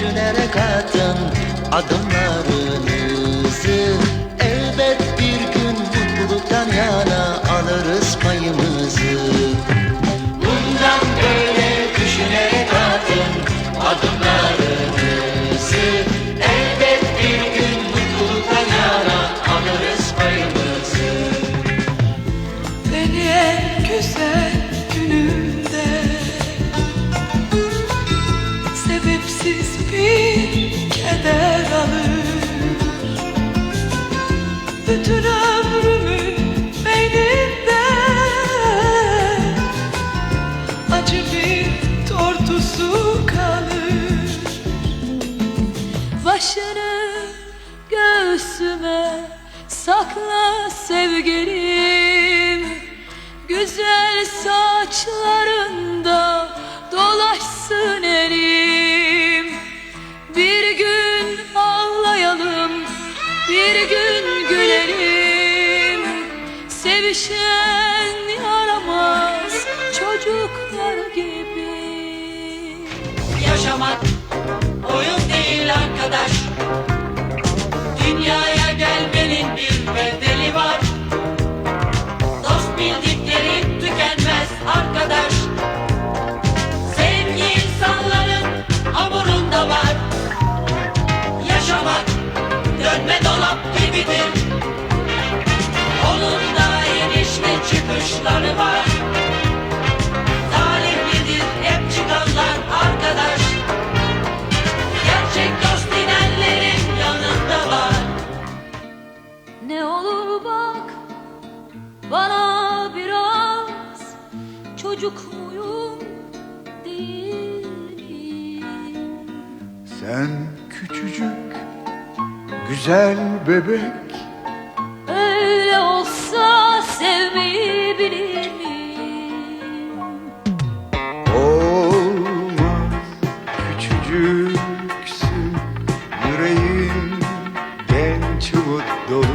düşünerek atın adımlarınızı Elbet bir gün mutluluktan yana alırız payımızı. Bundan böyle düşünerek atın adımlarınızı Elbet bir gün mutluluktan yana alırız payımızı. Beni en güzel Başını göğsüme sakla sevgilim. Güzel saçlarında dolaşsın elim. Bir gün ağlayalım, bir gün gülelim. Sevişen yaramaz çocuklar gibi. Yaşamak Yaşamak dönme dolap gibidir. Onun da inişli çıkışları var. Talihlidir hep çıkanlar arkadaş. Gerçek dost dinenlerin yanında var. Ne olur bak bana biraz çocuk muyum değil. Miyim? Sen küçücük güzel bebek Öyle olsa sevmeyi bilir miyim? olmaz küçücüksün yüreğin genç umut dolu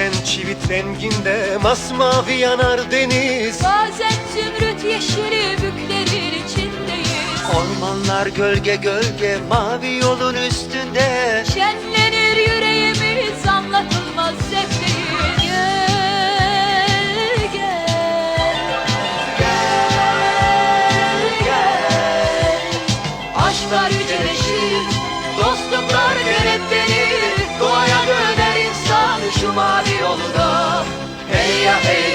Bazen çivit renginde masmavi yanar deniz. Bazen zümrüt yeşili büklerin içindeyiz. Ormanlar gölge gölge mavi yolun üstünde. Şenlenir día. Eh.